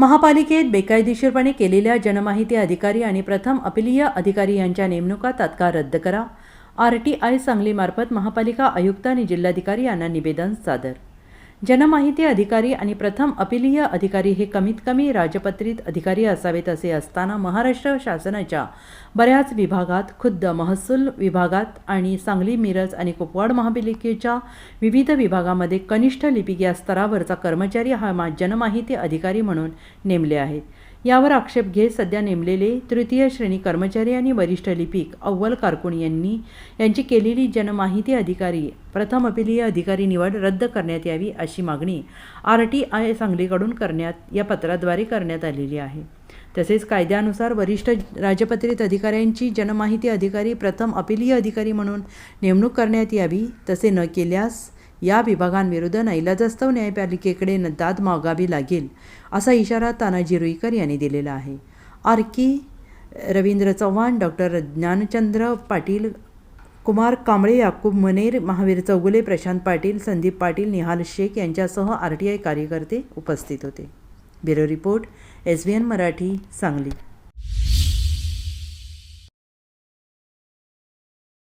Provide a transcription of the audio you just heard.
महापालिकेत बेकायदेशीरपणे केलेल्या जनमाहिती अधिकारी आणि प्रथम अपिलीय अधिकारी यांच्या नेमणुका तात्काळ रद्द करा. आर टी आय सांगलीमार्फत महापालिका आयुक्त आणि जिल्हाधिकारी यांना निवेदन सादर जनमाहिती अधिकारी आणि प्रथम अपिलीय अधिकारी हे कमीत कमी राजपत्रित अधिकारी असावेत असे असताना महाराष्ट्र शासनाच्या बऱ्याच विभागात खुद्द महसूल विभागात आणि सांगली मिरज आणि कुपवाड महापालिकेच्या विविध विभागामध्ये कनिष्ठ लिपिकीय स्तरावरचा कर्मचारी हा मा जनमाहिती अधिकारी म्हणून नेमले आहेत. यावर आक्षेप घेत सध्या नेमलेले तृतीय श्रेणी कर्मचारी आणि वरिष्ठ लिपिक अव्वल कारकुण यांनी यांची केलेली जनमाहिती अधिकारी प्रथम अपिलीय अधिकारी निवड रद्द करण्यात यावी अशी मागणी आर टी आय सांगलीकडून करण्यात या पत्राद्वारे करण्यात आलेली आहे. तसेच कायद्यानुसार वरिष्ठ राजपत्रित अधिकाऱ्यांची जनमाहिती अधिकारी प्रथम अपिलीय अधिकारी म्हणून नेमणूक करण्यात यावी तसे न केल्यास या विभागांविरुद्ध नाईलाजास्तव न्यायपालिकेकडे न- दाद मागावी लागेल असा इशारा तानाजी रुईकर यांनी दिलेला आहे. आर की रवींद्र चव्हाण डॉक्टर ज्ञानचंद्र पाटील कुमार कांबळे याकूब मनेर महावीर चौगुले प्रशांत पाटील संदीप पाटील निहाल शेख यांच्यासह आर टी आय कार्यकर्ते उपस्थित होते. Bureau report S B N Marathi Sangli.